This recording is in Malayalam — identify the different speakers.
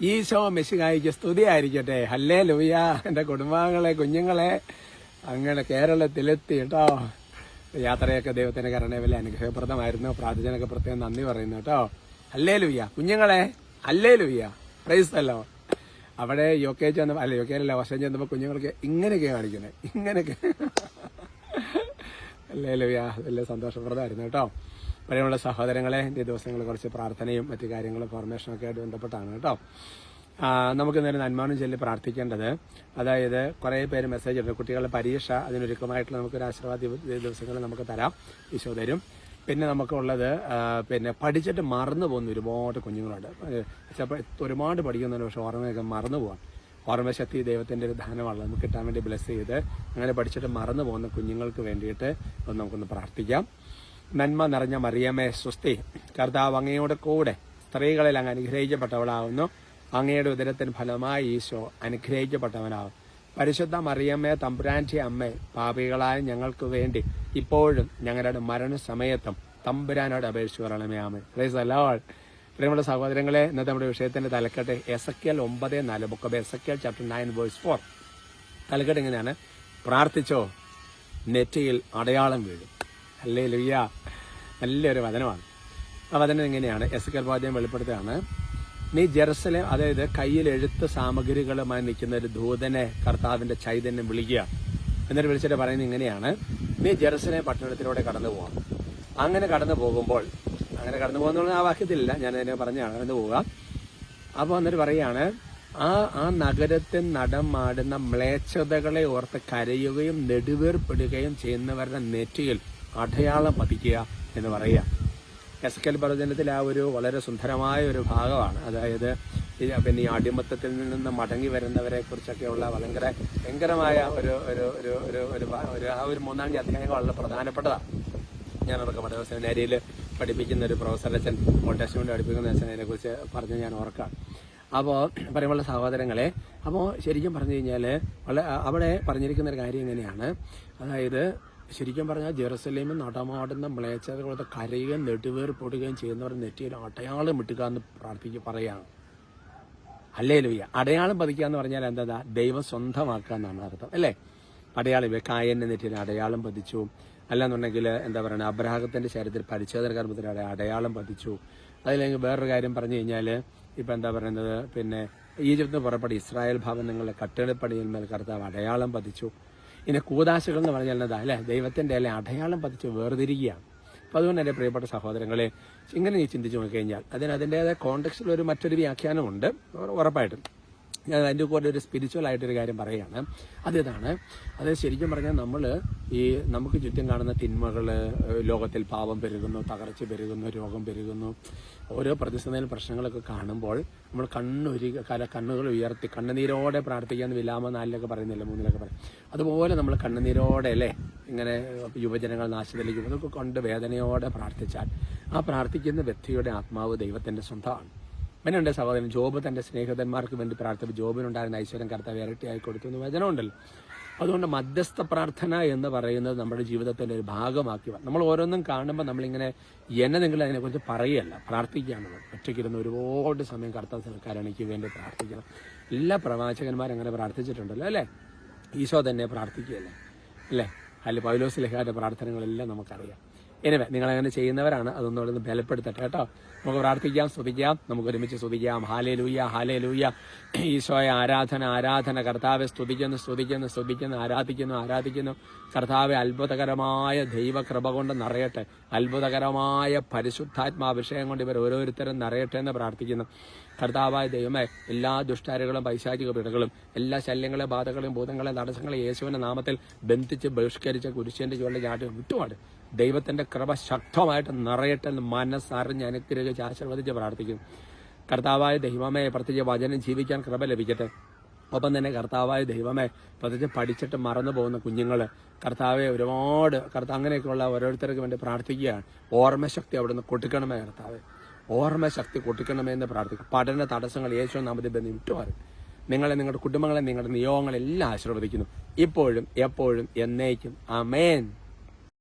Speaker 1: ഈശോ സ്തുതി സ്തുതിയായിരിക്കട്ടെ. ഹല്ലേ ലൂയ എന്റെ കുടുംബാംഗങ്ങളെ കുഞ്ഞുങ്ങളെ. അങ്ങനെ കേരളത്തിലെത്തി കേട്ടോ. യാത്രയൊക്കെ ദൈവത്തിന്റെ കരുണയിൽ അനുഗ്രഹപ്രദമായിരുന്നു. പ്രാർത്ഥനയൊക്കെ പ്രത്യേകം നന്ദി പറയുന്നു കേട്ടോ. ഹല്ലേ ലൂയ കുഞ്ഞുങ്ങളെ ഹല്ലേ ലൂയ പ്രൈസ്തല്ലോ അവിടെ യു കെ ചെന്നപ്പോൾ അല്ല യു കെയിലല്ല വർഷം ചെന്നപ്പോൾ കുഞ്ഞുങ്ങൾക്ക് ഇങ്ങനെയൊക്കെ കാണിക്കുന്നത് ഇങ്ങനെയൊക്കെ അല്ലേ ലൂയ വലിയ സന്തോഷപ്രദമായിരുന്നു കേട്ടോ. പ്രിയമുള്ള സഹോദരങ്ങളെ ദിവസങ്ങൾ കുറച്ച് പ്രാർത്ഥനയും മറ്റു കാര്യങ്ങളും ഫോർമേഷനൊക്കെ ആയിട്ട് ബന്ധപ്പെട്ടാണ് കേട്ടോ. നമുക്ക് ഇന്നൊരു നന്മാനും ചൊല്ലി പ്രാർത്ഥിക്കേണ്ടത് അതായത് കുറേ പേര് മെസ്സേജ് ഉണ്ട് കുട്ടികളുടെ പരീക്ഷ അതിനൊരുക്കമായിട്ടുള്ള നമുക്കൊരു ആശീർവാദ ദിവസങ്ങൾ നമുക്ക് തരാം. ഈശോ തരും. പിന്നെ നമുക്കുള്ളത് പിന്നെ പഠിച്ചിട്ട് മറന്നു പോകുന്ന ഒരുപാട് കുഞ്ഞുങ്ങളുണ്ട്. ഒരുപാട് പഠിക്കുന്നുണ്ട് പക്ഷെ ഓർമ്മയൊക്കെ മറന്നു പോകാം ഓർമ്മശക്തി ദൈവത്തിന്റെ ഒരു ദാനമാണ് നമുക്ക് കിട്ടാൻ വേണ്ടി ബ്ലെസ് ചെയ്ത് അങ്ങനെ പഠിച്ചിട്ട് മറന്നു പോകുന്ന കുഞ്ഞുങ്ങൾക്ക് വേണ്ടിയിട്ട് നമുക്കൊന്ന് പ്രാർത്ഥിക്കാം. നന്മ നിറഞ്ഞ മറിയമേ സ്വസ്തി. കർത്താവ് അങ്ങയോട് കൂടെ സ്ത്രീകളിൽ അങ്ങ് അനുഗ്രഹിക്കപ്പെട്ടവളാവുന്നു. അങ്ങയുടെ ഉദരത്തിന് ഫലമായി ഈശോ അനുഗ്രഹിക്കപ്പെട്ടവനാവും പരിശുദ്ധ മറിയമ്മേ തമ്പുരാന്റെ അമ്മ പാപികളായ ഞങ്ങൾക്ക് വേണ്ടി ഇപ്പോഴും ഞങ്ങളുടെ മരണസമയത്തും തമ്പുരാനോട് അപേക്ഷിച്ച് പറയണമേ ആമേ പ്രൈസ് അല്ലാൾ പ്രിയമുള്ള സഹോദരങ്ങളെ ഇന്നത്തെ നമ്മുടെ വിഷയത്തിന്റെ തലക്കെട്ട് എസക്കിയൽ ഒമ്പത് നാല് book of Ezekiel chapter nine verse four തലക്കെട്ട് ഇങ്ങനെയാണ് പ്രാർത്ഥിച്ചോ നെറ്റിയിൽ അടയാളം വീഴും. അല്ലേ ലുയ്യ നല്ലൊരു വചനമാണ്. ആ വചനം എങ്ങനെയാണ് എസ് വാദ്യം വെളിപ്പെടുത്തുകയാണ്. നീ ജെറുസലേം അതായത് കയ്യിൽ എഴുത്ത് സാമഗ്രികളുമായി നിൽക്കുന്ന ഒരു ദൂതനെ കർത്താവിന്റെ ചൈതന്യം വിളിക്കുക. എന്നിട്ട് വിളിച്ചിട്ട് പറയുന്നത് ഇങ്ങനെയാണ്. നീ ജെറുസലേം പട്ടണത്തിലൂടെ കടന്നു പോകാം അങ്ങനെ കടന്നു പോകുമ്പോൾ അങ്ങനെ കടന്നു പോകുന്ന ആ വാക്യത്തിലില്ല ഞാൻ അതിനെ പറഞ്ഞാണ് കടന്നു പോവുക. അപ്പോൾ എന്നിട്ട് പറയാണ് ആ ആ നഗരത്തിൽ നടമാടുന്ന മ്ലേച്ഛതകളെ ഓർത്ത് കരയുകയും നെടുവേർപ്പെടുകയും ചെയ്യുന്നവരുടെ നെറ്റിയിൽ അടയാളം പതിക്കുക എന്ന് പറയുക. എസ് കെൽ പ്രവചനത്തിൽ ആ ഒരു വളരെ സുന്ദരമായ ഒരു ഭാഗമാണ്. അതായത് പിന്നെ ഈ അടിമത്തത്തിൽ നിന്ന് മടങ്ങി വരുന്നവരെ കുറിച്ചൊക്കെയുള്ള ഭയങ്കര ഭയങ്കരമായ ഒരു ഒരു ഒരു ഒരു ഒരു ഒരു ആ ഒരു മൂന്നാം അധ്യായം വളരെ പ്രധാനപ്പെട്ടതാണ്. ഞാൻ അവർക്ക് പഠന സെമിനാരിയിൽ പഠിപ്പിക്കുന്ന ഒരു പ്രൊഫസർ അച്ഛൻ മോട്ടേഷൻ പഠിപ്പിക്കുന്ന അച്ഛനെ കുറിച്ച് പറഞ്ഞ് ഞാൻ ഓർക്കാം അപ്പോൾ പറയുമ്പോൾ സഹോദരങ്ങളെ അപ്പോൾ ശരിക്കും പറഞ്ഞു കഴിഞ്ഞാൽ അവിടെ പറഞ്ഞിരിക്കുന്ന ഒരു കാര്യം എങ്ങനെയാണ് അതായത് ശരിക്കും പറഞ്ഞാൽ ജെറുസലേമിൽ നടമാടുന്ന മ്ലേച്ഛതകളത്തെ കരയുകയും നെടുവേർ പൊടുകയും ചെയ്യുന്നവർ നെറ്റിയിൽ അടയാളം ഇട്ടുക എന്ന് പ്രാർത്ഥിക്കുക പറയാണ് അല്ലേ ലുയ്യ അടയാളം പതിക്കുക എന്ന് പറഞ്ഞാൽ എന്താ? ദൈവം സ്വന്തമാക്കുക എന്നാണ് അർത്ഥം അല്ലേ? അടയാളം ഇവ കായന്റെ നെറ്റിയിൽ അടയാളം പതിച്ചു. അല്ലാന്നുണ്ടെങ്കിൽ എന്താ പറയുക അബ്രാഹത്തിന്റെ ശരീരത്തിൽ പരിച്ഛേദന കർമ്മത്തിലൂടെ അടയാളം പതിച്ചു. അതില്ലെങ്കിൽ വേറൊരു കാര്യം പറഞ്ഞു കഴിഞ്ഞാൽ ഇപ്പം എന്താ പറയുന്നത് പിന്നെ ഈജിപ്തിന് പുറപ്പെടി ഇസ്രായേൽ ഭവനങ്ങളുടെ കട്ടിടപ്പടിയിന്മേൽ കർത്താവ് അടയാളം പതിച്ചു. ഇനി കൂതാശകൾ എന്ന് പറഞ്ഞാൽ എന്നതാ അല്ലേ? ദൈവത്തിന്റെ അല്ലെ? അടയാളം പതിച്ച് വേർതിരിക്കുകയാണ്. അപ്പോൾ അതുകൊണ്ട് എന്റെ പ്രിയപ്പെട്ട സഹോദരങ്ങളെ ഇങ്ങനെ നീ ചിന്തിച്ചു നോക്കിക്കഴിഞ്ഞാൽ അതിന് അതിന്റെതായ കോണ്ടക്സ്റ്റിൽ ഒരു മറ്റൊരു വ്യാഖ്യാനമുണ്ട്. ഉറ- ഉറപ്പായിട്ടും. ഞാൻ അതിന്റെ കൂടെ ഒരു സ്പിരിച്വൽ ആയിട്ടൊരു കാര്യം പറയുകയാണ്. അതേതാണ് അത് ശരിക്കും പറഞ്ഞാൽ നമ്മൾ ഈ നമുക്ക് ചുറ്റും കാണുന്ന തിന്മകൾ ലോകത്തിൽ പാപം പെരുകുന്നു തകർച്ച പെരുകുന്നു രോഗം പെരുകുന്നു ഓരോ പ്രതിസന്ധിയിലും പ്രശ്നങ്ങളൊക്കെ കാണുമ്പോൾ നമ്മൾ കണ്ണൊരു കല കണ്ണുകൾ ഉയർത്തി കണ്ണുനീരോടെ പ്രാർത്ഥിക്കാമെന്ന് വിലാമ നാലിലൊക്കെ പറയുന്നില്ല മൂന്നിലൊക്കെ പറയും. അതുപോലെ നമ്മൾ കണ്ണുനീരോടെ അല്ലേ ഇങ്ങനെ യുവജനങ്ങൾ നാശത്തിലേക്ക് അതൊക്കെ കൊണ്ട് വേദനയോടെ പ്രാർത്ഥിച്ചാൽ ആ പ്രാർത്ഥിക്കുന്ന വ്യക്തിയുടെ ആത്മാവ് ദൈവത്തിന്റെ സ്വന്തമാണ്. അങ്ങനെയുണ്ട് സഹോദരൻ ജോബ് തന്റെ സ്നേഹിതന്മാർക്ക് വേണ്ടി പ്രാർത്ഥിച്ചു. ജോബിനുണ്ടായിരുന്ന ഐശ്വര്യം കർത്താവ് ഇരട്ടിയായി കൊടുത്തു എന്ന് വചനമുണ്ടല്ലോ. അതുകൊണ്ട് മധ്യസ്ഥ പ്രാർത്ഥന എന്ന് പറയുന്നത് നമ്മുടെ ജീവിതത്തിന്റെ ഒരു ഭാഗമാക്കി വ- നമ്മൾ ഓരോന്നും കാണുമ്പോൾ നമ്മളിങ്ങനെ നിങ്ങൾ അതിനെക്കുറിച്ച് പറയല്ല പ്രാർത്ഥിക്കുകയാണ്. ഒറ്റയ്ക്കിരുന്ന് ഒരുപാട് സമയം കർത്താവ് സർക്കാരണിക്ക് വേണ്ടി പ്രാർത്ഥിക്കണം. എല്ലാ പ്രവാചകന്മാരും അങ്ങനെ പ്രാർത്ഥിച്ചിട്ടുണ്ടല്ലോ അല്ലേ? ഈശോ തന്നെ പ്രാർത്ഥിക്കുകയല്ലേ? അല്ലേ? അല്ലെ പൗലോസ് ലേഖാന്റെ പ്രാർത്ഥനകളെല്ലാം നമുക്കറിയാം. എനിവേ നിങ്ങൾ അങ്ങനെ ചെയ്യുന്നവരാണ്. അതൊന്നും അവിടെ നിന്ന് ബലപ്പെടുത്തട്ടെ കേട്ടോ. നമുക്ക് പ്രാർത്ഥിക്കാം സ്തുതിക്കാം. നമുക്ക് ഒരുമിച്ച് സ്തുതിക്കാം. ഹാലേ ലൂയ ഹാലേ ലൂയ ഈശോയെ ആരാധന ആരാധന കർത്താവെ സ്തുതിക്കുന്നു സ്തുതിക്കുന്നു സ്തുതിക്കുന്നു ആരാധിക്കുന്നു ആരാധിക്കുന്നു. കർത്താവെ അത്ഭുതകരമായ ദൈവകൃപ കൊണ്ട് നിറയട്ടെ. അത്ഭുതകരമായ പരിശുദ്ധാത്മാഭിഷേകം കൊണ്ട് ഇവർ ഓരോരുത്തരും നിറയട്ടെ എന്ന് പ്രാർത്ഥിക്കുന്നു. കർത്താവായ ദൈവമേ എല്ലാ ദുഷ്ടാരുകളും പൈശാചിക പിടകളും എല്ലാ ശല്യങ്ങളെ ബാധകളെയും ഭൂതങ്ങളെയും തടസ്സങ്ങളെ യേശുവിന്റെ നാമത്തിൽ ബന്ധിച്ച് ബഹിഷ്കരിച്ച കുരിശേന്റെ ചുവട്ടിൽ ചാട്ടി വിട്ടുപാട്. ദൈവത്തിന്റെ കൃപ ശക്തമായിട്ട് നിറയട്ടെ എന്ന് മനസ്സറിഞ്ഞ് അനുഗ്രഹിച്ച് ആശീർവദിച്ച് പ്രാർത്ഥിക്കും. കർത്താവായ ദൈവമേ പ്രത്യേകിച്ച് വചനം ജീവിക്കാൻ കൃപ ലഭിക്കട്ടെ. ഒപ്പം തന്നെ കർത്താവായ ദൈവമേ പ്രത്യേകിച്ച് പഠിച്ചിട്ട് മറന്നു പോകുന്ന കുഞ്ഞുങ്ങൾ കർത്താവെ ഒരുപാട് കർത്താവ് അങ്ങനെയൊക്കെയുള്ള ഓരോരുത്തർക്ക് വേണ്ടി പ്രാർത്ഥിക്കുകയാണ്. ഓർമ്മശക്തി അവിടുന്ന് കൊടുക്കണമേ കർത്താവെ. ഓർമ്മശക്തി കൊടുക്കണമേ എന്ന് പ്രാർത്ഥിക്കും. പഠന തടസ്സങ്ങൾ യേശു നാമത്തെ ബന്ധം വിട്ടുമാറും നിങ്ങളെ നിങ്ങളുടെ കുടുംബങ്ങളെ നിങ്ങളുടെ നിയോഗങ്ങളെല്ലാം ആശീർവദിക്കുന്നു. ഇപ്പോഴും എപ്പോഴും എന്നേക്കും. അമേൻ